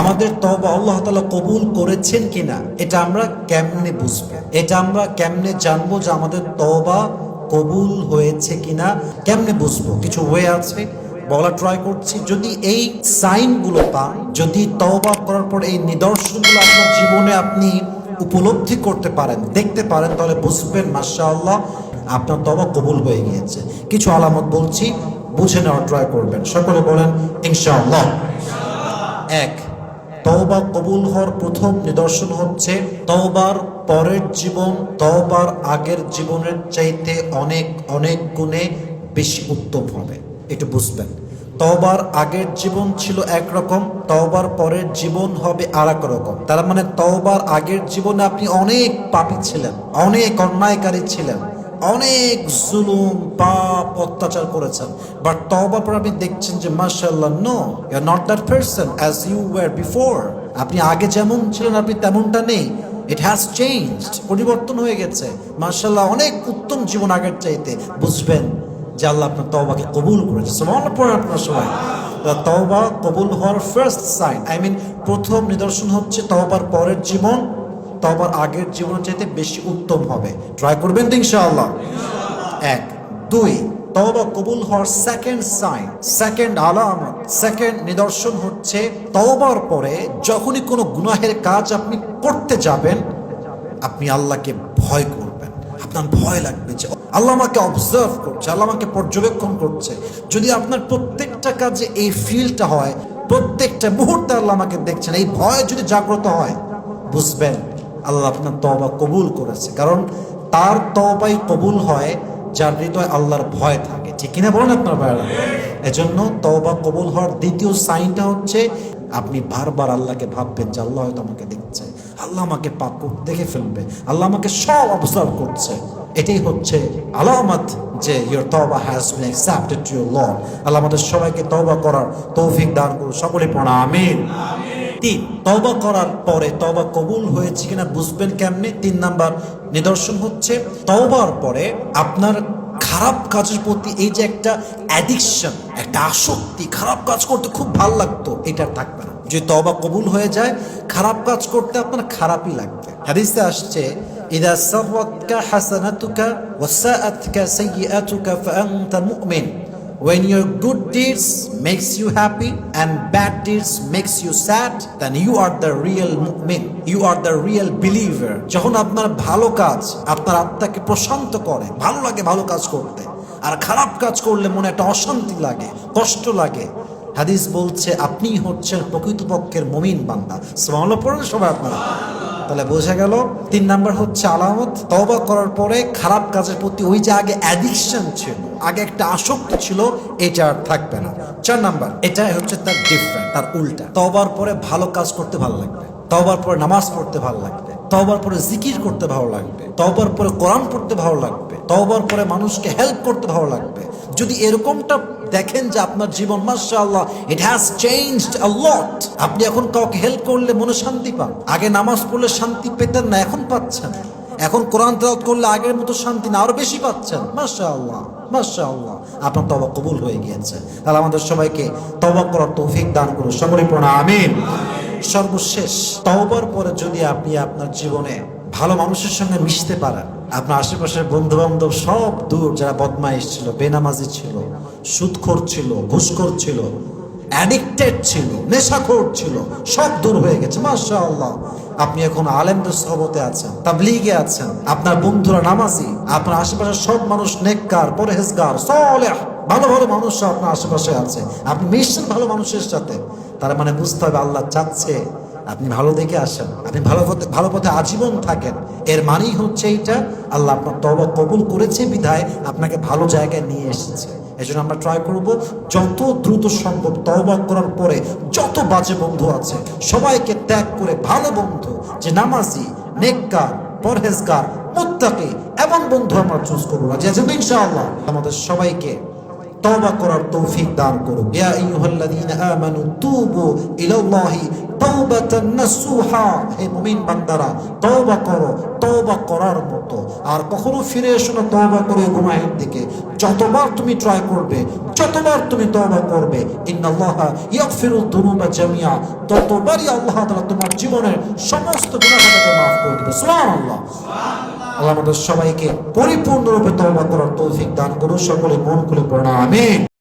আমাদের তবা আল্লাহ তালা কবুল করেছেন কিনা, এটা আমরা কেমনে বুঝব? এটা আমরা কেমনে জানব যে আমাদের তবা কবুল হয়েছে কিনা, কেমনে বুঝব? কিছু ওয়ে আছে, বলা ট্রাই করছি। যদি এই সাইনগুলো পান, যদি তওবা করার পর এই নিদর্শনগুলো আপনার জীবনে আপনি উপলব্ধি করতে পারেন, দেখতে পারেন, তাহলে বুঝবেন, মাশাআল্লাহ, আপনার তবা কবুল হয়ে গিয়েছে। কিছু আলামত বলছি, বুঝে নেওয়ার ট্রাই করবেন। সকলে বলেন, ইনশাআল্লাহ। এক তওবা কবুল হওয়ার প্রথম নিদর্শন হচ্ছে তওবার পরের জীবন, তওবার আগের জীবনের চাইতে অনেক অনেক গুণে বেশি উত্তম হবে। একটু বুঝবেন। তওবার আগের জীবন ছিল একরকম, তওবার পরের জীবন হবে আর এক রকম তার মানে তওবার আগের জীবনে আপনি অনেক পাপী ছিলেন, অনেক অন্যায়কারী ছিলেন। অনেক জুলুম, পাপ অত্যাচার করেছেন। বাট তওবার পর আপনি দেখছেন যে মার্শাল্লাহ no you are not that person as you were before আপনি আগে যেমন ছিলেন, আপনি তেমনটা নেই। ইট হ্যাজ চেঞ্জড পরিবর্তন হয়ে গেছে। মার্শাল্লাহ অনেক উত্তম জীবন আগের চাইতে। বুঝবেন যে আল্লাহ আপনার তওবাকে কবুল করেছে। সমান পড়েন আপনার সবাই। তওবা কবুল হওয়ার ফার্স্ট সাইন আই মিন প্রথম নিদর্শন হচ্ছে তওবার পরের জীবন। তবার আগের জীবনের চাইতে বেশি উত্তম হবে। ট্রাই করবেন তো ইনশাআল্লাহ। এক। দুই। তওবা কবুল হওয়ার সেকেন্ড সাইন সেকেন্ড আলামত সেকেন্ড নিদর্শন হচ্ছে তওবার পরে যখনই কোনো গুনাহের কাজ আপনি করতে যাবেন, আপনি আল্লাহকে ভয় করবেন। আপনার ভয় লাগবে যে, আল্লাহ আমাকে অবজার্ভ করছে, আল্লাহ আমাকে পর্যবেক্ষণ করছে। যদি আপনার প্রত্যেকটা কাজে এই ফিলটা হয়, প্রত্যেকটা মুহূর্তে আল্লাহ আমাকে দেখছেন, এই ভয় যদি জাগ্রত হয়, বুঝবেন আল্লাহ আপনার তবা কবুল করেছে। কারণ তার তবাই কবুল হয় যার হৃদয় আল্লাহর ভয় থাকে। ঠিক কিনা বলেন আপনার ভাইরা এজন্য তবা কবুল হওয়ার দ্বিতীয় সাইনটা হচ্ছে আপনি বারবার আল্লাহকে ভাববেন যে আল্লাহ হয়তো আমাকে দেখছে। আল্লাহ আমাকে পাপ দেখে ফেলবে। আল্লাহ আমাকে সব অবজার্ভ করছে। এটাই হচ্ছে আলামত যে ইয়োর তবা has been accepted to your lord Allah আমাদের সবাইকে তবা করার তৌফিক দান করুন। সকলে পড়া, আমিন। তিন তবা করার পরে তবা কবুল হয়েছে কিনা বুঝবেন কেমনে তিন নাম্বার নিদর্শন হচ্ছে তওবার পরে আপনার খারাপ কাজের প্রতি এই যে একটা অ্যাডিকশন একটা আসক্তি খারাপ কাজ করতে খুব ভাল লাগতো এটা আর থাকবে না যদি তবা কবুল হয়ে যায় খারাপ কাজ করতে আপনার খারাপই লাগবে হাদিসে আসছে إذا سرتك حسنتك وساءتك سيئتك فأنت مؤمن When your good deeds makes you happy and bad deeds makes you sad, then you are the real mu'min. You are the real believer. যখন আপনার ভালো কাজ আপনার আত্মাকে প্রশান্ত করে ভালো লাগে ভালো কাজ করতে আর খারাপ কাজ করলে মনে একটা অশান্তি লাগে কষ্ট লাগে হাদিস বলছে আপনি হচ্ছেন প্রকৃতপক্ষের মমিন বান্দা সুবহানাল্লাহ পড়েন সবাই আপনারা তাহলে বোঝা গেল তিন নাম্বার হচ্ছে আলামত তওবা করার পরে খারাপ কাজের প্রতি ওই যে আগে অ্যাডিকশন ছিল আগে একটা আসক্তি ছিল, এটা আর থাকবে না। চার নাম্বার এটা হচ্ছে তার ডিফারেন্ট তার উল্টা। তওবার পরে ভালো কাজ করতে ভালো লাগবে। তওবার পরে নামাজ পড়তে ভালো লাগবে। তওবার পরে জিকির করতে ভালো লাগবে। তওবার পরে কোরআন পড়তে ভালো লাগবে। তওবার পরে মানুষকে হেল্প করতে ভালো লাগবে। যদি এরকমটা দেখেন যে আপনার জীবন, মাশাআল্লাহ ইট হ্যাজ চেঞ্জড লট আপনি এখন কাউকে হেল্প করলে মনে শান্তি পান। আগে নামাজ পড়লে শান্তি পেতেন না, এখন পাচ্ছেন। এখন কোরআন তেলাওয়াত করলে আগের মতো শান্তি না, আরও বেশি পাচ্ছেন, মাশাআল্লাহ। আপনার তবা কবুল হয়ে গিয়েছে। তাহলে আমাদের সবাইকে তবা করার তৌফিক দান করুন পড়া আমিন। সর্বশেষ, তওবার পরে যদি আপনি আপনার জীবনে ভালো মানুষের সঙ্গে মিশতে পারেন, আপনার আশেপাশের বন্ধু বান্ধব সব দূর, যারা বদমাইশ ছিল, বেনামাজি ছিল, সুদখোর ছিল, ঘুষখোর ছিল অ্যাডিক্টেড ছিল, নেশাখোর ছিল, সব দূর হয়ে গেছে মাসা আল্লাহ আপনি এখন আলেমদের সহবতে আছেন, তাবলিগে আছেন, আপনার বন্ধুরা নামাজি, আপনার আশেপাশের সব মানুষ নেককার, পরেহেজগার, সলেহ, ভালো ভালো মানুষ আপনার আশেপাশে আছে। আপনি মিশছেন ভালো মানুষের সাথে। তার মানে বুঝতে হবে আল্লাহ চাচ্ছে। আপনি ভালো দেখে আসেন, আপনি ভালো পথে ভালো পথে আজীবন থাকেন। এর মানেই হচ্ছে এইটা, আল্লাহ আপনার তবা কবুল করেছে, বিধায় আপনাকে ভালো জায়গায় নিয়ে এসেছে। এই জন্য আমরা ট্রাই করব, যত দ্রুত সম্ভব তওবা করার পরে যত বাজে বন্ধু আছে, সবাইকে ত্যাগ করে ভালো বন্ধু, যে নামাজি, নেককার, পরহেজগার, মুত্তাকি, এমন বন্ধু আমরা চুজ করব না। যে ইনশাআল্লাহ। আমাদের সবাইকে তওবা করার তৌফিক দান করুক। করো করার মতো। আর কখনো ফিরে এসো না করে গুনাহের দিকে। যতবার তুমি ট্রাই করবে, যতবার তুমি তওবা করবে জামিআ ততবারই আল্লাহ তোমার জীবনের সমস্ত গুনাহকে মাফ করে দিবে। আল্লাহ আমাদের সবাইকে পরিপূর্ণরূপে তওবা করার তৌফিক দান করুন সকলে মন খুলে পড়া আমিন।